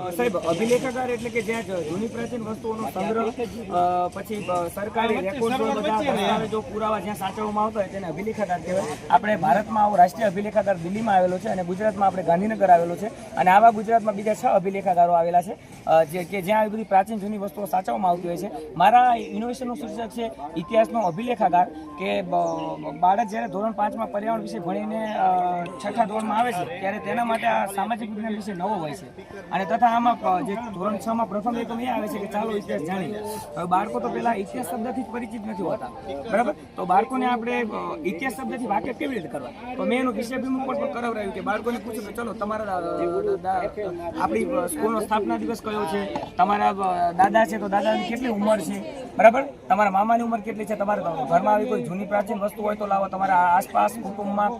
સાહેબ અભિલેખાગાર એટલે કે જ્યાં જૂની પ્રાચીન વસ્તુઓનો સંગ્રહ પછી સરકારી રેકોર્ડ બધા પુરાવા જ્યાં સાચવવામાં આવતા હોય તેને અભિલેખાગાર કહેવાય. આપણે ભારતમાં આવો રાષ્ટ્રીય અભિલેખાગાર દિલ્હીમાં આવેલો છે અને ગુજરાતમાં આપણે ગાંધીનગર આવેલો છે અને આવા ગુજરાતમાં બીજા છ અભિલેખાગારો આવેલા છે જે કે જ્યાં આવી બધી પ્રાચીન જૂની વસ્તુઓ સાચવવામાં આવતી હોય છે. મારા યુનિવર્સિટીનું શીર્ષક છે ઇતિહાસનો અભિલેખાગાર કે બાળક જ્યારે ધોરણ પાંચમાં પર્યાવરણ વિશે ભણીને છઠ્ઠા ધોરણમાં આવે છે ત્યારે તેના માટે આ સામાજિક વિજ્ઞાન વિશે નવો હોય છે. અને તથા આમાં જે ધોરણ છ માં પ્રથમ એકમ એ આવે છે કે ચાલો ઇતિહાસ જાણીએ. હવે બાળકો તો પેલા ઇતિહાસ શબ્દથી જ પરિચિત નથી હોતા. બરાબર? તો બાળકોને આપણે ઇતિહાસ શબ્દથી વાકેફ કેવી રીતે કરવા? તો મેં એનું વિષયાભિમુખ પણ કરાવડાવ્યું કે બાળકોને પૂછ્યું કે ચલો તમારા આપણી સ્કૂલનો સ્થાપના દિવસ કયો છે? તમારા દાદા છે તો દાદાની કેટલી ઉંમર છે? બરાબર? તમારા મામાની ઉંમર કેટલી છે? તમારા ઘરમાં આવી કોઈ જૂની પ્રાચીન વસ્તુ હોય તો લાવો. તમારા આસપાસ કુટુંબમાં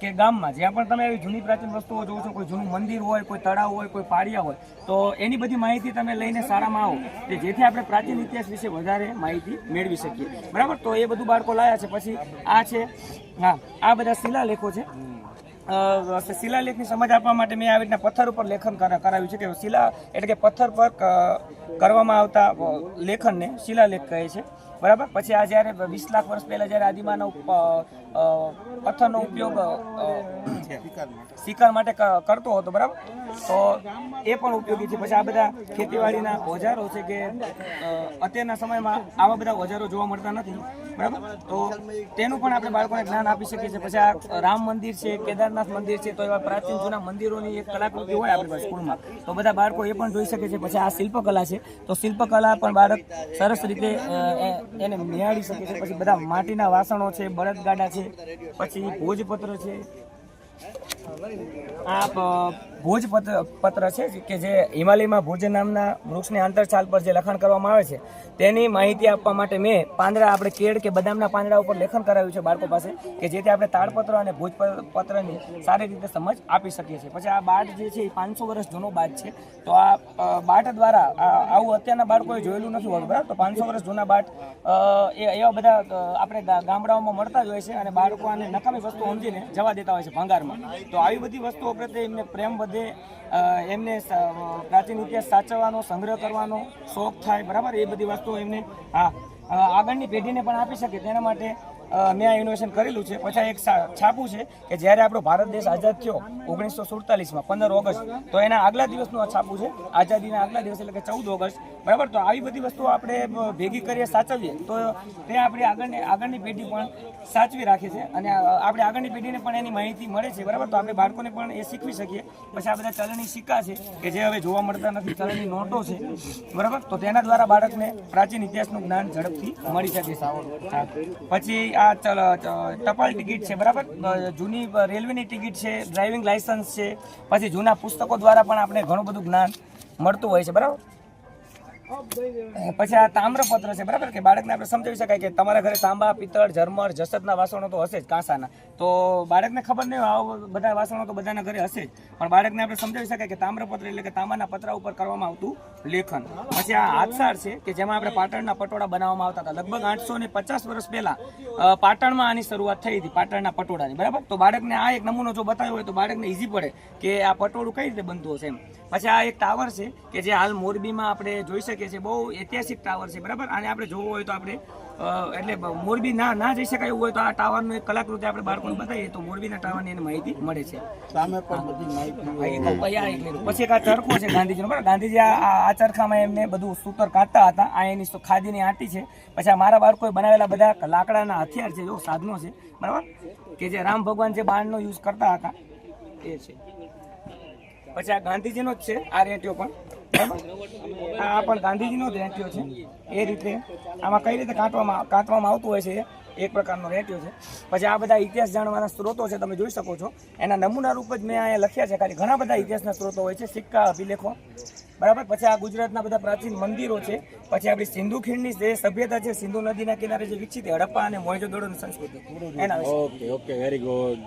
કે ગામમાં, જ્યાં પણ તમે આવી જૂની પ્રાચીન વસ્તુઓ જોવો છો, કોઈ જૂનું મંદિર હોય, કોઈ તળાવ હોય, કોઈ પાડિયા હોય તો એની બધી માહિતી તમે લઈને શાળામાં આવો કે જેથી આપણે પ્રાચીન ઇતિહાસ વિશે વધારે માહિતી મેળવી શકીએ. બરાબર? તો એ બધું બાળકો લાયા છે. પછી આ છે હા આ બધા શિલાલેખો છે. શિલાલેખની સમજ આપવા માટે મેં આવી રીતના પથ્થર ઉપર લેખન કરા- કરાવ્યું છે કે શિલા એટલે કે પથ્થર પર કરવામાં આવતા લેખનને શિલાલેખ કહે છે. બરાબર? પછી આ જ્યારે વીસ લાખ વર્ષ પહેલાં જ્યારે અ, પથ્થરનો ઉપયોગ શિકાર માટે કરતો હતો. બરાબર? તો એ પણ ઉપયોગી છે. પછી આ બધા ખેતીવાડીના ઓજારો છે કે અત્યારના સમયમાં આવા બધા ઓજારો જોવા મળતા નથી. બરાબર? તો તેનું પણ આપણે બાળકોને જ્ઞાન આપી શકીએ છીએ. પછી આ રામ મંદિર છે, કેદારનાથ મંદિર છે, તો એવા પ્રાચીન જૂના મંદિરોની એક કલાકૃતિ હોય આપણી સ્કૂલમાં. તો બધા બાળકો એ પણ જોઈ શકે છે. પછી આ શિલ્પકલા છે. તો શિલ્પકલા પણ બાળક સરસ રીતે એને નિહાળી શકે છે. પછી બધા માટીના વાસણો છે, બળદગાડા છે, પછી ભોજપત્ર છે. આ ભુજ પત્ર છે કે જે હિમાલયમાં ભુજ નામના વૃક્ષની આંતરછાલ પર જે લખાણ કરવામાં આવે છે, તેની માહિતી આપવા માટે મેં પાંદડા આપણે કેળ કે બદામના પાંદડા ઉપર લેખન કરાવ્યું છે બાળકો પાસે, કે જેથી આપણે તાડપત્ર અને ભોજપત્રની સારી રીતે સમજ આપી શકીએ છીએ. પછી આ બાટ જે છે એ પાંચસો વર્ષ જૂનો બાટ છે. તો આ બાટ દ્વારા આવું અત્યારના બાળકોએ જોયેલું નથી હોતું, બરાબર? તો પાંચસો વર્ષ જૂના બાટ એ, એવા બધા આપણે ગામડાઓમાં મળતા જ હોય છે અને બાળકો આને નકામી વસ્તુ સમજીને જવા દેતા હોય છે ભંગારમાં. તો આવી બધી વસ્તુઓ પ્રત્યે એમને પ્રેમ વધે એમને પ્રાચીન ઇતિહાસ સાચવવાનો, સંગ્રહ કરવાનો શોખ થાય, બરાબર? એ બધી વસ્તુઓ એમને, હા આગળની પેઢીને પણ આપી શકે. તેના માટે મેં ઇનોવેશન કરેલું છે. પછી એક છાપું છે કે જ્યારે આપણો ભારત દેશ આઝાદ થયો ઓગણીસો સુડતાલીસમાં, પંદર ઓગસ્ટ, તો એના આગલા દિવસનું આ છાપું છે. આઝાદીના આગલા દિવસ એટલે કે ચૌદ ઓગસ્ટ. બરાબર? તો આવી બધી વસ્તુઓ આપણે ભેગી કરીએ, સાચવીએ. તો તે આપણી આગળની આગળની પેઢી પણ સાચવી રાખે છે અને આપણે આગળની પેઢીને પણ એની માહિતી મળે છે. બરાબર? તો આપણે બાળકોને પણ એ શીખવી શકીએ. પછી આ બધા ચલણી સિક્કા છે કે જે હવે જોવા મળતા નથી. ચલણી નોટો છે. બરાબર? તો તેના દ્વારા બાળકને પ્રાચીન ઇતિહાસનું જ્ઞાન ઝડપથી મળી શકે. છે પછી આ ટપાલ ટિકિટ છે, બરાબર? જૂની રેલવેની ટિકિટ છે, ડ્રાઇવિંગ લાયસન્સ છે, પછી જૂના પુસ્તકો દ્વારા પણ આપણે ઘણું બધું જ્ઞાન મળતું હોય છે, બરાબર? પછી આ તામ્રપત્ર છે, બરાબર કે બાળકને આપણે સમજાવી શકાય કે તમારા ઘરે તાંબા, પિત્તળ, ઝરમર જસતના વાસણો તો હશે જ, કાંસાના. તો બાળકને ખબર નહીં આવા બધા વાસણો તો બધાના ઘરે હશે જ. પણ બાળકને આપણે સમજાવી શકાય કે તામ્રપત્ર એટલે કે તાંબાના પતરા ઉપર કરવામાં આવતું લેખન. પછી આ હાથસાર છે કે જેમાં આપણે પાટણના પટોળા બનાવવામાં આવતા હતા. લગભગ આઠસો ને પચાસ વર્ષ પહેલા પાટણમાં આની શરૂઆત થઈ હતી, પાટણના પટોળાની, બરાબર? તો બાળકને આ એક નમૂનો જો બતાવ્યો હોય તો બાળકને ઈઝી પડે કે આ પટોળું કઈ રીતે બનતું હશે એમ. પછી આ એક ટાવર છે કે જે હાલ મોરબીમાં આપણે જોઈ શકીએ છીએ બહુ ઐતિહાસિક ટાવર છે બરાબર? અને આપણે જોવું હોય તો આપણે એટલે મોરબી ના ના જઈ શકાય એવું હોય તો આ ટાવરનું એક કલાકૃતિ આપણે બાળકોને બતાવીએ તો મોરબીના ટાવરની એને માહિતી મળે છે. સામે પણ બધી માહિતી હા, એ તો પછી એક. આ ચરખો છે ગાંધીજીનો બરાબર? ગાંધીજી આ ચરખામાં એમને બધું સૂતર કાઢતા હતા. આ એની ખાદીની આંટી છે. પછી આ મારા બાળકોએ બનાવેલા બધા લાકડાના હથિયાર છે જો સાધનો છે બરાબર? કે જે રામ ભગવાન જે બાણનો યુઝ કરતા હતા એ છે. પછી આ ગાંધીજીનો જ છે આ રેટીઓ પણ. આ પણ ગાંધીજીનો જ રેંટ્યો છે. એ રીતે આમાં કઈ રીતે કાંટવામાં કાંટવામાં આવતું હોય છે એક પ્રકારનો રેંટ્યો છે. પછી આ બધા ઇતિહાસ જાણવાના સ્ત્રોતો છે તમે જોઈ શકો છો. એના નમૂના રૂપ જ મેં અહીંયા લખ્યા છે. ખાલી ઘણા બધા ઇતિહાસના સ્ત્રોતો હોય છે. સિક્કા અભિલેખો. બરાબર? પછી આ ગુજરાતના બધા પ્રાચીન મંદિરો છે. પછી આપણી સિંધુ ખીણની જે સભ્યતા છે સિંધુ નદીના કિનારે જે વિકસિત હડપ્પા અને મોહેજોદડોની સંસ્કૃતિ. એના ઓકે ઓકે વેરી ગુડ